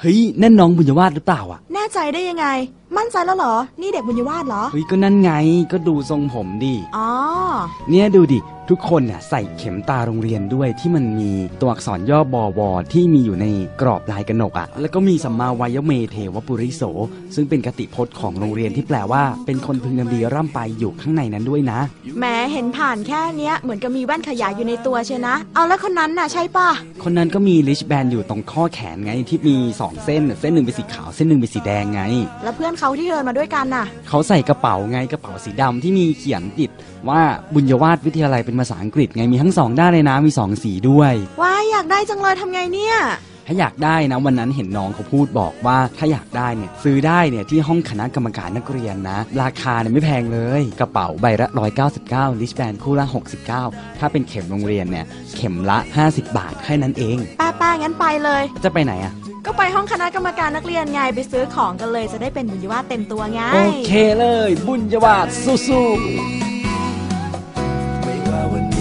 เฮ้ยนั่นน้องบุญยวาดหรือเปล่าอะ แน่ใจได้ยังไง มั่นใจแล้วเหรอ นี่เด็กบุญยวาดเหรอ เฮ้ยก็นั่นไงก็ดูทรงผมดิ อ๋อ เนี่ยดูดิ ทุกคนน่ะใส่เข็มตาโรงเรียนด้วยที่มันมีตัวอักษรย่อบอวอที่มีอยู่ในกรอบลายกระหนกอะ่ะ แล้วก็มีสัมมาวายเมเทวปุริโส ซึ่งเป็นกติพจน์ของโรงเรียนที่แปลว่า เป็นคนพึงงามดีร่ำไปอยู่ข้างในนั้นด้วยนะแหมเห็นผ่านแค่เนี้ยเหมือนกับมีแว่นขยายอยู่ในตัวเชียวนะ เอาแล้วคนนั้นน่ะใช่ป่ะ คนนั้นก็มีลิชแบนอยู่ตรงข้อแขนไงที่มีสองเส้นเส้นหนึ่งเป็นสีขาวเส้นหนึ่งเป็นสีแดงไง แล้วเพื่อนเขาที่เดินมาด้วยกันน่ะ เขาใส่กระเป๋าไงกระเป๋าสีดำที่มีเขียนติดว่าบุญยวาดวิทยาลัยเป็นภาษาอังกฤษไงมีทั้งสองด้านเลยนะมีสองสีด้วยว้ายอยากได้จังเลยทำไงเนี่ย ถ้าอยากได้นะวันนั้นเห็นน้องเขาพูดบอกว่าถ้าอยากได้เนี่ยซื้อได้เนี่ยที่ห้องคณะกรรมการนักเรียนนะ ราคาเนี่ยไม่แพงเลย กระเป๋าใบละ 199 ลิชแบนคู่ละ 69 ถ้าเป็นเข็มโรงเรียนเนี่ยเข็มละ 50 บาทแค่นั้นเองป้าป้างั้นไปเลย จะไปไหนอะก็ไปห้องคณะกรรมการนักเรียนไงไปซื้อของกันเลยจะได้เป็นบุญยวาดเต็มตัวไงโอเคเลย บุญยวาดสู้ๆ I would